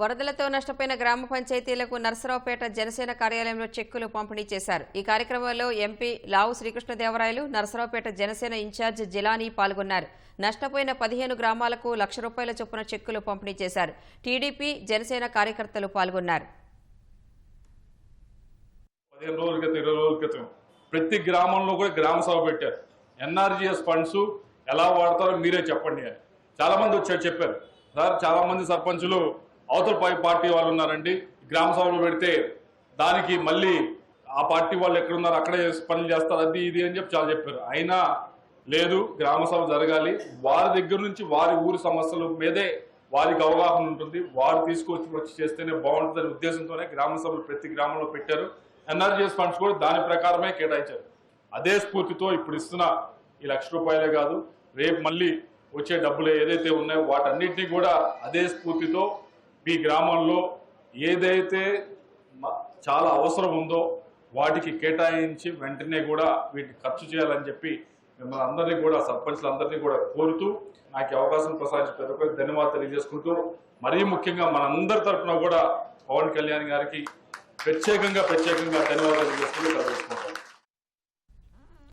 వరదలతో నష్టపోయిన గ్రామ పంచాయతీలకు నర్సరావుపేట జనసేన కార్యాలయంలో చెక్కులు పంపిణీ చేశారు. ఈ కార్యక్రమంలో ఎంపీ లావు శ్రీకృష్ణదేవరాయలు నర్సరావుపేట జనసేన ఇన్ఛార్జ్ జిలానీ పాల్గొన్నారు. నష్టపోయిన పదిహేను గ్రామాలకు లక్ష రూపాయల చొప్పున చెక్కులు పంపిణీ చేశారు. టీడీపీ జనసేన కార్యకర్తలు పాల్గొన్నారు. ప్రతి గ్రామంలో కూడా గ్రామ సభ పెట్టారు. ఎన్ఆర్జీఎస్ ఫండ్స్ ఎలా వాడతారో మీరే చెప్పండి చాలా మంది వచ్చారు చెప్పారు. సార్ చాలా మంది సర్పంచులు అవతల పార్టీ వాళ్ళు ఉన్నారండి. గ్రామ సభలు పెడితే దానికి మళ్ళీ ఆ పార్టీ వాళ్ళు ఎక్కడున్నారు అక్కడే పనులు చేస్తారు. అది ఇది అని చెప్పి చాలా చెప్పారు. అయినా లేదు గ్రామ సభ జరగాలి. వారి దగ్గర నుంచి వారి ఊరి సమస్యల మీదే వారికి అవగాహన ఉంటుంది. వారు తీసుకొచ్చి వచ్చి చేస్తేనే బాగుంటుందనే ఉద్దేశంతోనే గ్రామ సభలు ప్రతి గ్రామంలో పెట్టారు. ఎన్ఆర్జీఎస్ ఫండ్స్ కూడా దాని ప్రకారమే కేటాయించారు. అదే స్ఫూర్తితో ఇప్పుడు ఇస్తున్న ఈ లక్ష రూపాయలే కాదు రేపు మళ్ళీ వచ్చే డబ్బులు ఏదైతే ఉన్నాయో వాటన్నిటినీ కూడా అదే స్ఫూర్తితో మీ గ్రామంలో ఏదైతే చాలా అవసరం ఉందో వాటికి కేటాయించి వెంటనే కూడా వీటిని ఖర్చు చేయాలని చెప్పి మిమ్మల్ని అందరినీ కూడా సర్పంచ్లందరినీ కూడా కోరుతూ నాకు అవకాశం ప్రసాదించిన ప్రతి ఒక్కరికి ధన్యవాదాలు తెలియజేసుకుంటూ మరీ ముఖ్యంగా మనందరి తరఫున కూడా పవన్ కళ్యాణ్ గారికి ప్రత్యేకంగా ప్రత్యేకంగా ధన్యవాదాలు తెలియజేసుకుంటూ